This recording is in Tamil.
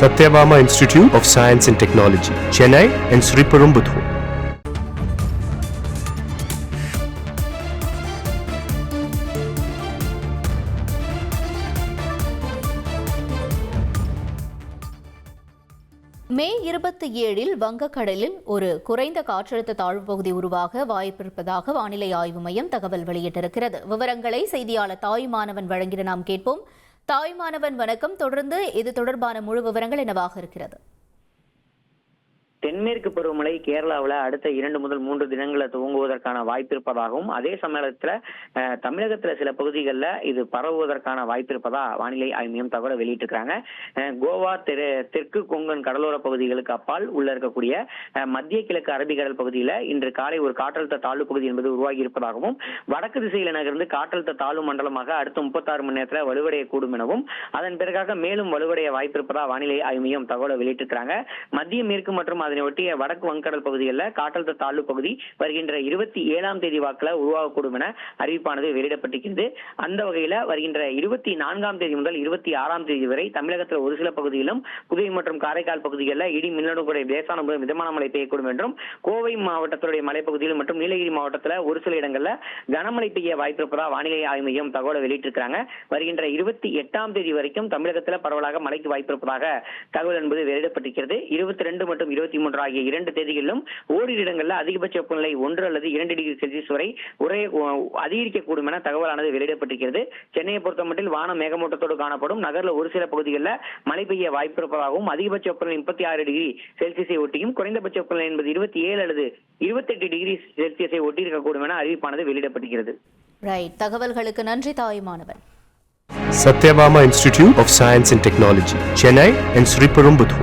Sathyabama institute of science and technology Chennai and Sriperumbudur May இருபத்தி ஏழில் வங்கக்கடலில் ஒரு குறைந்த காற்றழுத்த தாழ்வு பகுதி உருவாக வாய்ப்பிருப்பதாக வானிலை ஆய்வு மையம் தகவல் வெளியிட்டிருக்கிறது. விவரங்களை செய்தியாளர் தாயுமானவன் வழங்கிட நாம் கேட்போம். தாயுமானவன் வணக்கம். தொடர்ந்து இது தொடர்பான முழு விவரங்கள் என்னவாக இருக்கிறது. தென்மேற்கு பருவமழை கேரளாவில் அடுத்த இரண்டு முதல் மூன்று தினங்களில் துவங்குவதற்கான வாய்ப்பு இருப்பதாகவும் அதே சமயத்தில் தமிழகத்தில் சில பகுதிகளில் இது பரவுவதற்கான வாய்ப்பு இருப்பதா வானிலை ஆய்வு மையம் தகவலை வெளியிட்டிருக்கிறாங்க. கோவா தெரு தெற்கு கொங்கன் கடலோர பகுதிகளுக்கு அப்பால் உள்ள இருக்கக்கூடிய மத்திய கிழக்கு அரபிக்கடல் பகுதியில் இன்று காலை ஒரு காற்றழுத்த தாழ்வு பகுதி என்பது உருவாகி இருப்பதாகவும் வடக்கு திசையில் நகர்ந்து காற்றழுத்த தாழ்வு மண்டலமாக அடுத்த முப்பத்தாறு மணி நேரத்தில் வலுவடையக்கூடும் எனவும் அதன் பிறகாக மேலும் வலுவடைய வாய்ப்பு இருப்பதா வானிலை ஆய்வு மையம் தகவலை வெளியிட்டிருக்கிறாங்க. மத்திய மேற்கு மற்றும் அதன் ஒட்டிய வடக்கு வங்கடல் பகுதிகளில் காற்றழுத்த தாழ்வு பகுதி வருகின்ற இருபத்தி ஏழாம் தேதி வாக்கில் உருவாகக்கூடும் என அறிவிப்பானது வெளியிடப்பட்டிருக்கிறது. அந்த வகையில் வருகின்ற இருபத்தி நான்காம் தேதி முதல் இருபத்தி ஆறாம் தேதி வரை தமிழகத்தில் ஒரு சில பகுதிகளிலும் புதுவை மற்றும் காரைக்கால் பகுதிகளில் இடி மின்னலுடன் லேசான முதல் மிதமான மழை பெய்யக்கூடும் என்றும் கோவை மாவட்டத்துடைய மலைப்பகுதியில் மற்றும் நீலகிரி மாவட்டத்தில் ஒரு சில இடங்களில் கனமழை பெய்ய வாய்ப்பிருப்பதாக வானிலை ஆய்வு மையம் தகவலை வெளியிட்டிருக்கிறாங்க. வருகின்ற இருபத்தி எட்டாம் தேதி வரைக்கும் தமிழகத்தில் பரவலாக மழைக்கு வாய்ப்பிருப்பதாக தகவல் என்பது வெளியிடப்பட்டிருக்கிறது. இருபத்தி ரெண்டு மற்றும் இருபத்தி மூன்று ஆகிய இரண்டு தேதிகளிலும் ஓரிரு இடங்களில் அதிகபட்ச வெப்பநிலை ஒன்று அல்லது இரண்டு டிகிரி செல்சியஸ் வரை ஒரே அதிகரிக்கக்கூடும் என தகவலானது வெளியிடப்பட்டிருக்கிறது. சென்னையை பொறுத்தமட்டில் வானம் மேகமூட்டத்தோடு காணப்படும். நகர்ல ஒரு சில பகுதிகளில் மழை பெய்ய வாய்ப்பு இருப்பதாகவும் அதிகபட்ச வெப்பநிலை முப்பத்தி ஆறு டிகிரி செல்சியஸை ஒட்டியும் குறைந்தபட்ச வெப்பநிலை என்பது இருபத்தி ஏழு அல்லது இருபத்தெட்டு டிகிரி செல்சியஸை ஒட்டி இருக்கக்கூடும் என அறிவிப்பானது வெளியிடப்பட்டிருக்கிறது. ரைட் தகவல்களுக்கு நன்றி Thayumanavan Satyabama Institute of Science and Technology, Chennai and Sriperumbudur.